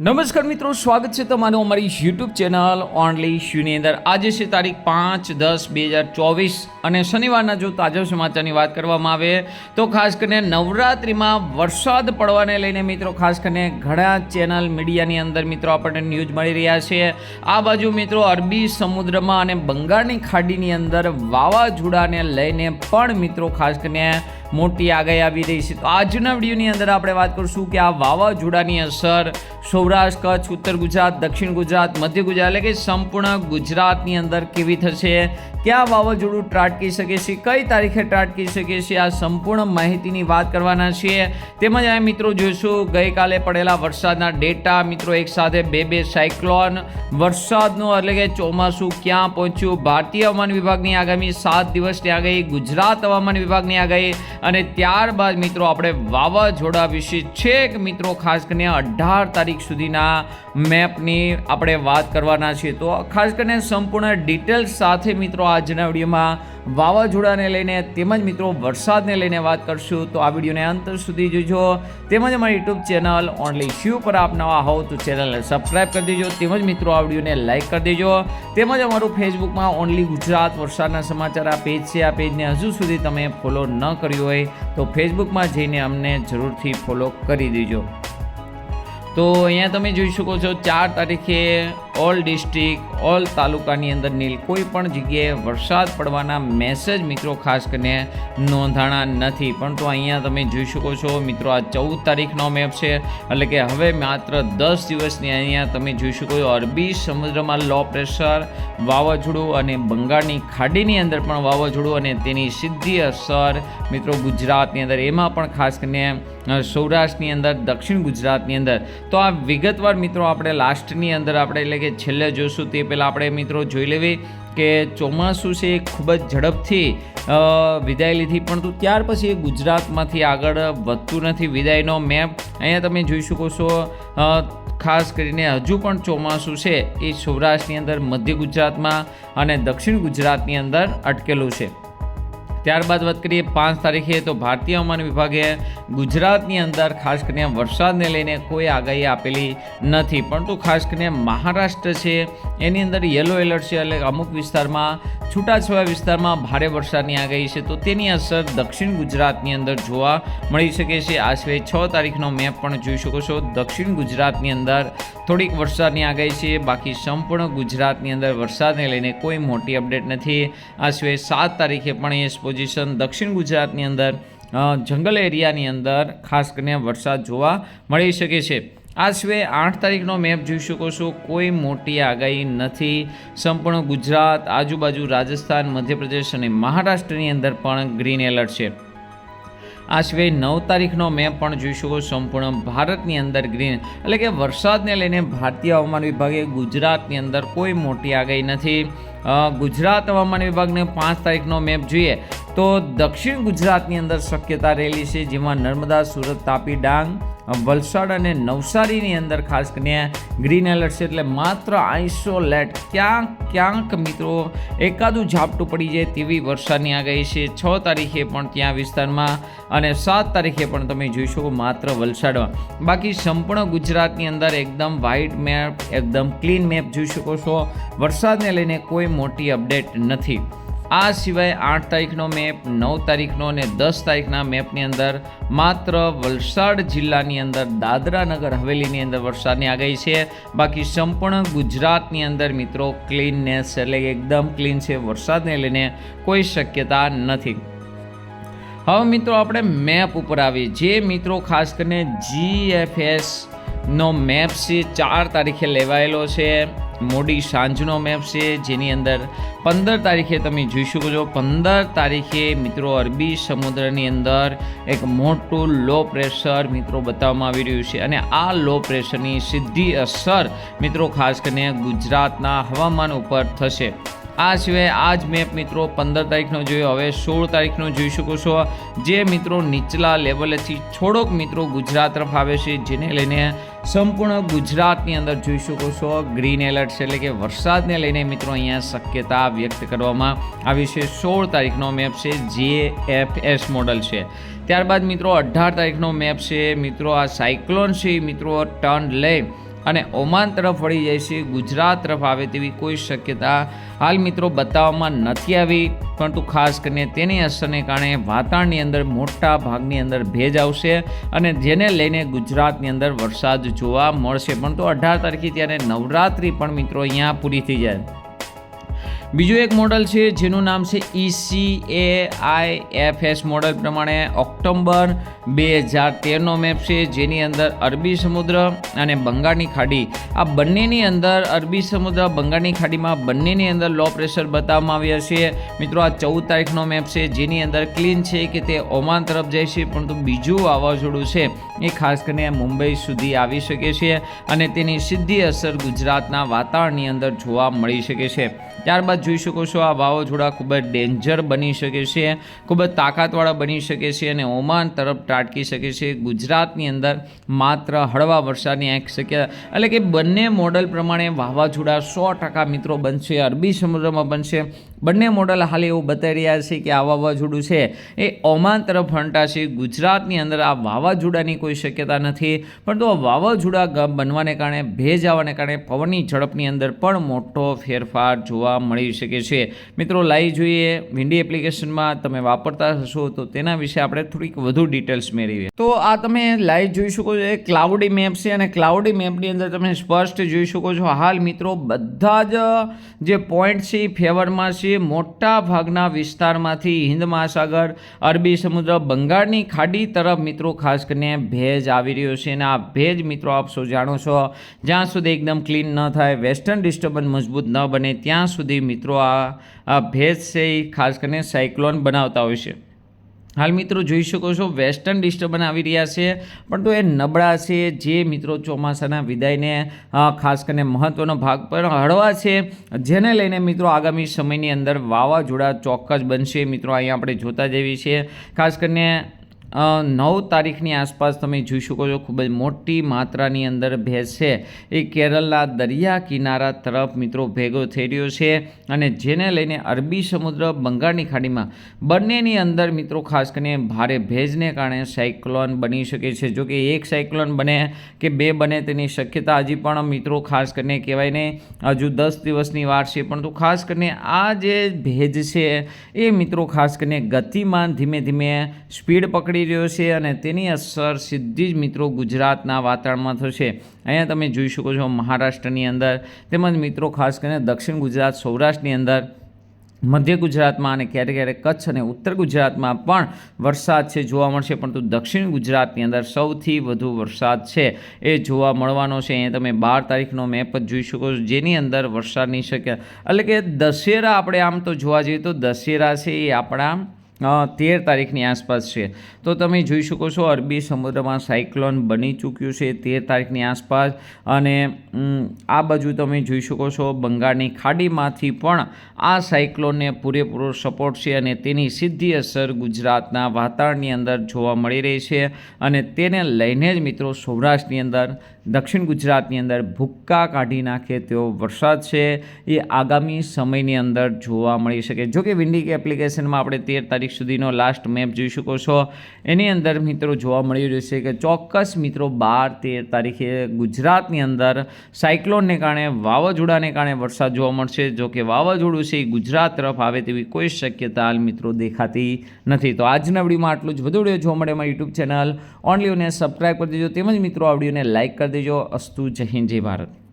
નમસ્કાર મિત્રો, સ્વાગત છે તમારું અમારી યુટ્યુબ ચેનલ ઓનલી શ્યુની અંદર. આજે છે તારીખ પાંચ દસ બે હજાર ચોવીસ અને શનિવારના જો તાજા સમાચારની વાત કરવામાં આવે તો ખાસ કરીને નવરાત્રિમાં વરસાદ પડવાને લઈને મિત્રો, ખાસ કરીને ઘણા ચેનલ મીડિયાની અંદર મિત્રો આપણને ન્યૂઝ મળી રહ્યા છે. આ બાજુ મિત્રો, અરબી સમુદ્રમાં અને બંગાળની ખાડીની અંદર વાવાઝોડાને લઈને પણ મિત્રો ખાસ કરીને મોટી આગાહી આવી રહી છે. તો આજના વિડીયોની અંદર આપણે વાત કરીશું કે આ વાવાઝોડાની અસર સૌરાષ્ટ્ર, કચ્છ, ઉત્તર ગુજરાત, દક્ષિણ ગુજરાત, મધ્ય ગુજરાત એટલે કે સંપૂર્ણ ગુજરાતની અંદર કેવી થશે? ક્યાં વાવાઝોડું ત્રાટકી શકે છે? કઈ તારીખે ત્રાટકી શકે છે? આ સંપૂર્ણ માહિતીની વાત કરવાના છીએ. તેમજ આ મિત્રો જોઈશું, ગઈકાલે પડેલા વરસાદના ડેટા. મિત્રો એક સાથે બે બે સાયક્લોન. વરસાદનું એટલે કે ચોમાસું ક્યાં પહોંચ્યું? ભારતીય હવામાન વિભાગની આગામી સાત દિવસની આગાહી, ગુજરાત હવામાન વિભાગની આગાહી. અને ત્યારબાદ મિત્રો આપણે વાવાઝોડા વિશે છેક મિત્રો ખાસ કરીને અઢાર તારીખ સુધીના મેપની આપણે વાત કરવાના છીએ. તો ખાસ કરીને સંપૂર્ણ ડિટેલ્સ સાથે મિત્રો આજના વિડીયોમાં વાવાઝોડાને લઈને તેમજ મિત્રો વરસાદને લઈને વાત કરશું. તો આ વિડીયોને અંત સુધી જોજો. તેમજ અમારી યુટ્યુબ ચેનલ ઓનલી શ્યુ પર આપ નવા હોવ તો ચેનલને સબસ્ક્રાઈબ કરી દેજો. તેમજ મિત્રો આ વિડીયોને લાઇક કરી દેજો. તેમજ અમારું ફેસબુકમાં ઓનલી ગુજરાત વરસાદના સમાચાર આ પેજ છે. આ પેજને હજુ સુધી તમે ફોલો ન કર્યું હોય તો ફેસબુકમાં જઈને અમને જરૂરથી ફોલો કરી દેજો. તો અહીંયા તમે જોઈ શકો છો ચાર તારીખે ઓલ ડિસ્ટ્રિક્ટ, ઓલ તાલુકાની અંદર નીલ, કોઈ પણ જગ્યાએ વરસાદ પડવાના મેસેજ મિત્રો ખાસ કરીને નોંધાણા નથી. પરંતુ અહીંયા તમે જોઈ શકો છો, મિત્રો, આ ચૌદ તારીખનો મેપ છે. એટલે કે હવે માત્ર દસ દિવસની અહીંયા તમે જોઈ શકો છો, અરબી સમુદ્રમાં લો પ્રેશર વાવાઝોડું અને બંગાળની ખાડીની અંદર પણ વાવાઝોડું અને તેની સીધી અસર મિત્રો ગુજરાતની અંદર. એમાં પણ ખાસ કરીને સૌરાષ્ટ્રની અંદર, દક્ષિણ ગુજરાતની અંદર. તો આ વિગતવાર મિત્રો આપણે લાસ્ટની અંદર આપણે એટલે કે છેલ્લે જોઈશું તે પહેલાં આપણે મિત્રો જોઈ લેવી કે ચોમાસું છે એ ખૂબ જ ઝડપથી વિદાય લીધી, પરંતુ ત્યાર પછી એ ગુજરાતમાંથી આગળ વધતું નથી વિદાયનો મેપ. અહીંયા તમે જોઈ શકો છો ખાસ કરીને હજુ પણ ચોમાસું છે એ સૌરાષ્ટ્રની અંદર, મધ્ય ગુજરાતમાં અને દક્ષિણ ગુજરાતની અંદર અટકેલું છે. ત્યારબાદ વાત કરીએ પાંચ તારીખે તો ભારતીય હવામાન વિભાગે ગુજરાતની અંદર ખાસ કરીને વરસાદને લઈને કોઈ આગાહી આપેલી નથી. પરંતુ ખાસ કરીને મહારાષ્ટ્ર છે, એની અંદર યલો એલર્ટ છે એટલે અમુક વિસ્તારમાં છૂટાછવાયા વિસ્તારમાં ભારે વરસાદની આગાહી છે, તો તેની અસર દક્ષિણ ગુજરાતની અંદર જોવા મળી શકે છે. આ સિવાય છ તારીખનો મેપ પણ જોઈ શકો છો. દક્ષિણ ગુજરાતની અંદર થોડીક વરસાદની આગાહી છે, બાકી સંપૂર્ણ ગુજરાતની અંદર વરસાદને લઈને કોઈ મોટી અપડેટ નથી. આ સિવાય સાત તારીખે પણ એ પોઝિશન દક્ષિણ ગુજરાતની અંદર જંગલ એરિયાની અંદર ખાસ કરીને વરસાદ જોવા મળી શકે છે. આ સિવાય આઠ તારીખનો મેપ જોઈ શકો છો. કોઈ મોટી આગાહી નથી. સંપૂર્ણ ગુજરાત, આજુબાજુ રાજસ્થાન, મધ્યપ્રદેશ અને મહારાષ્ટ્રની અંદર પણ ગ્રીન એલર્ટ છે. આ સિવાય નવ તારીખનો મેપ પણ જોઈ શકો સંપૂર્ણ ભારતની અંદર ગ્રીન એટલે કે વરસાદને લઈને ભારતીય હવામાન વિભાગે ગુજરાતની અંદર કોઈ મોટી આગાહી નથી. ગુજરાત હવામાન વિભાગને પાંચ તારીખનો મેપ જોઈએ તો દક્ષિણ ગુજરાતની અંદર શક્યતા રહેલી છે, જેમાં નર્મદા, સુરત, તાપી, ડાંગ વલસાડ અને નવસારીની અંદર ખાસ કરીને ગ્રીન એલર્ટ છે એટલે માત્ર આઇસોલેટ ક્યાંક ક્યાંક મિત્રો એકાદું ઝાપટું પડી જાય તેવી વરસાદની આગાહી છે. છ તારીખે પણ ત્યાં વિસ્તારમાં અને સાત તારીખે પણ તમે જોઈ શકો માત્ર વલસાડમાં બાકી સંપૂર્ણ ગુજરાતની અંદર એકદમ વ્હાઇટ મેપ એકદમ ક્લીન મેપ જોઈ શકો છો. વરસાદને લઈને કોઈ મોટી અપડેટ નથી. આ સિવાય આઠ તારીખનો મેપ, નવ તારીખનો અને દસ તારીખના મેપની અંદર માત્ર વલસાડ જિલ્લાની અંદર દાદરા નગર હવેલીની અંદર વરસાદની આગાહી છે. બાકી સંપૂર્ણ ગુજરાતની અંદર મિત્રો ક્લીનનેસ એટલે એકદમ ક્લીન છે. વરસાદને લઈને કોઈ શક્યતા નથી. હવે મિત્રો આપણે મેપ ઉપર આવીએ. જે મિત્રો ખાસ કરીને જીએફએસ નો મેપ છે, ચાર તારીખે લેવાયેલો છે. મોડી સાંજનો મેપ છે, જેની અંદર પંદર તારીખે તમે જોઈ શકો છો. પંદર તારીખે મિત્રો અરબી સમુદ્રની અંદર એક મોટું લો પ્રેશર મિત્રો બતાવવામાં આવી રહ્યું છે. અને આ લો પ્રેશરની સીધી અસર મિત્રો ખાસ કરીને ગુજરાતના હવામાન ઉપર થશે. આ સિવાય આ જ મેપ મિત્રો પંદર તારીખનો જોયો. હવે સોળ તારીખનો જોઈ શકો છો. જે મિત્રો નીચલા લેવલેથી થોડોક મિત્રો ગુજરાત તરફ આવે છે, જેને લઈને સંપૂર્ણ ગુજરાતની અંદર જોઈ શકો છો. ગ્રીન એલર્ટ છે એટલે કે વરસાદને લઈને મિત્રો અહીંયા શક્યતા વ્યક્ત કરવામાં આવી છે. સોળ તારીખનો મેપ છે જે એફ એસ મોડલ છે. ત્યારબાદ મિત્રો અઢાર તારીખનો મેપ છે. મિત્રો આ સાયક્લોન છે મિત્રો ટર્ન લઈ અને ઓમાન તરફ વળી જાય છે, ગુજરાત તરફ આવે તેવી કોઈ શક્યતા હાલ મિત્રો બતાવવામાં નથી આવી, પરંતુ ખાસ કરીને તેની અસરને કારણે વાતાવરણની અંદર મોટા ભાગની અંદર ભેજ આવશે અને જેને લઈને ગુજરાતની અંદર વરસાદ જોવા મળશે. પરંતુ અઢાર તારીખે ત્યારે નવરાત્રિ પણ મિત્રો અહીંયા પૂરી થઈ જાય. બીજું એક મોડલ છે, જેનું નામ છે EC A I F S model પ્રમાણે ઓક્ટોબર બે હજાર તેરનો મેપ છે, જેની અંદર અરબી સમુદ્ર અને બંગાળની ખાડી. આ બંનેની અંદર અરબી સમુદ્ર, બંગાળની ખાડીમાં બંનેની અંદર લો પ્રેશર બતાવવામાં આવ્યા છે. મિત્રો, આ ચૌદ તારીખનો મેપ છે, જેની અંદર ક્લીન છે કે તે ઓમાન તરફ જાય છે, પરંતુ બીજું વાવાઝોડું છે, એ ખાસ કરીને મુંબઈ સુધી આવી શકે છે અને તેની સીધી અસર ગુજરાતના વાતાવરણની અંદર જોવા મળી શકે છે. ત્યારબાદ જોઈ શકો છો આ વાવાઝોડા ખૂબ જ ડેન્જર બની શકે છે, ખૂબ જ તાકાતવાળા બની શકે છે અને ઓમાન તરફ ત્રાટકી શકે છે. ગુજરાતની અંદર માત્ર હળવા વરસાદની એક શક્યતા એટલે કે બંને મોડલ પ્રમાણે વાવાઝોડા સો ટકા મિત્રો બનશે, અરબી સમુદ્રમાં બનશે. બંને મોડલ હાલ એવું બતાવી રહ્યા છે કે આ વાવાઝોડું છે એ ઓમાન તરફ ફંટાશે ગુજરાતની અંદર આ વાવાઝોડાની કોઈ શક્યતા નથી, પરંતુ આ વાવાઝોડા બનવાને કારણે, ભેજ આવવાને કારણે પવનની ઝડપની અંદર પણ મોટો ફેરફાર જોવા મળી શકે છે. મિત્રો લાઈવ જોઈએ વિન્ડી એપ્લિકેશનમાં તમે વાપરતા હશો તો તેના વિશે આપણે થોડીક વધુ ડિટેલ્સ મેળવીએ. તો આ તમે લાઈવ જોઈ શકો છો, એ ક્લાઉડી મેપ છે અને ક્લાઉડી મેપની અંદર તમે સ્પષ્ટ જોઈ શકો છો. હાલ મિત્રો, બધા જ જે પોઈન્ટ છે એ ફેવરમાં છે. મોટા ભાગના વિસ્તારમાંથી હિન્દ મહાસાગર, અરબી સમુદ્ર, બંગાળની ખાડી તરફ મિત્રો ખાસ કરીને ભેજ આવી રહ્યો છે અને આ ભેજ મિત્રો આપ સૌ જાણો છો, જ્યાં સુધી એકદમ ક્લીન ન થાય વેસ્ટર્ન ડિસ્ટર્બન્સ મજબૂત ન બને, ત્યાં સુધી મિત્રો આ ભેજ છે એ ખાસ કરીને સાયક્લોન બનાવતા હોય છે. હાલ મિત્રો જોઈ શકો છો વેસ્ટર્ન ડિસ્ટર્બન આવી રહ્યા છે પરંતુ એ નબળા છે. જે મિત્રો ચોમાસાના વિદાયને ખાસ કરીને મહત્ત્વનો ભાગ પણ હળવા છે, જેને લઈને મિત્રો આગામી સમયની અંદર વાવાઝોડા ચોક્કસ બનશે. મિત્રો અહીંયા આપણે જોતા જેવી છે ખાસ કરીને નવ તારીખની આસપાસ તમે જોઈ શકો છો, ખૂબ જ મોટી માત્રાની અંદર ભેજ છે એ કેરળના દરિયા કિનારા તરફ મિત્રો ભેગો થઈ રહ્યો છે અને જેને લઈને અરબી સમુદ્ર બંગાળની ખાડીમાં બંનેની અંદર મિત્રો ખાસ કરીને ભારે ભેજને કારણે સાયક્લોન બની શકે છે. જો કે એક સાયક્લોન બને કે બે બને તેની શક્યતા હજી પણ મિત્રો ખાસ કરીને કહેવાય ને, હજુ દસ દિવસની વાર છે. પરંતુ ખાસ કરીને આ જે ભેજ છે એ મિત્રો ખાસ કરીને ગતિમાન ધીમે ધીમે સ્પીડ પકડી રહ્યો છે અને તેની અસર સીધી જ મિત્રો ગુજરાતના વાતાવરણમાં થશે. અહીંયા તમે જોઈ શકો છો મહારાષ્ટ્રની અંદર તેમજ મિત્રો ખાસ કરીને દક્ષિણ ગુજરાત, સૌરાષ્ટ્રની અંદર મધ્ય ગુજરાતમાં અને ક્યારેક ક્યારેક કચ્છ અને ઉત્તર ગુજરાતમાં પણ વરસાદ છે જોવા મળશે. પરંતુ દક્ષિણ ગુજરાતની અંદર સૌથી વધુ વરસાદ છે એ જોવા મળવાનો છે. અહીંયા તમે બાર તારીખનો મેપ જ જોઈ શકો છો. જેની અંદર વરસાદની શક્યતા એટલે કે દશેરા આપણે આમ તો જોવા જઈએ તો દશેરા છે એ આપણા તેર તારીખની આસપાસ છે. તો તમે જોઈ શકો છો, અરબી સમુદ્રમાં સાયક્લોન બની ચૂક્યું છે તેર તારીખની આસપાસ. અને આ બાજુ તમે જોઈ શકો છો, બંગાળની ખાડીમાંથી પણ આ સાયક્લોનને પૂરેપૂરો સપોર્ટ છે અને તેની સીધી અસર ગુજરાતના વાતાવરણની અંદર જોવા મળી રહી છે. અને તેને લઈને જ મિત્રો સૌરાષ્ટ્રની અંદર દક્ષિણ ગુજરાતની અંદર ભૂક્કા કાઢી નાખે તેવો વરસાદ છે. એ આગામી સમયની અંદર જોવા મળી શકે. જો કે વિન્ડિક એપ્લિકેશનમાં આપણે તેર તારીખ સુધીનો લાસ્ટ મેપ જોઈ શકો છો. એની અંદર મિત્રો જોવા મળી રહ્યું છે કે ચોક્કસ મિત્રો બાર તેર તારીખે ગુજરાતની અંદર સાયક્લોનને કારણે, વાવાઝોડાને કારણે વરસાદ જોવા મળશે. જો કે વાવાઝોડું છે એ ગુજરાત તરફ આવે તેવી કોઈ શક્યતા મિત્રો દેખાતી નથી. તો આજના વિડીયોમાં આટલું જ. વધુ વીડિયો જોવા મળે અમારી યુટ્યુબ ચેનલ ઓનલી સબસ્ક્રાઈબ કરી દેજો. તેમજ મિત્રો આ વિડીયોને લાઇક કરી દેજો અસ્તુ જય હિન્દ જય ભારત.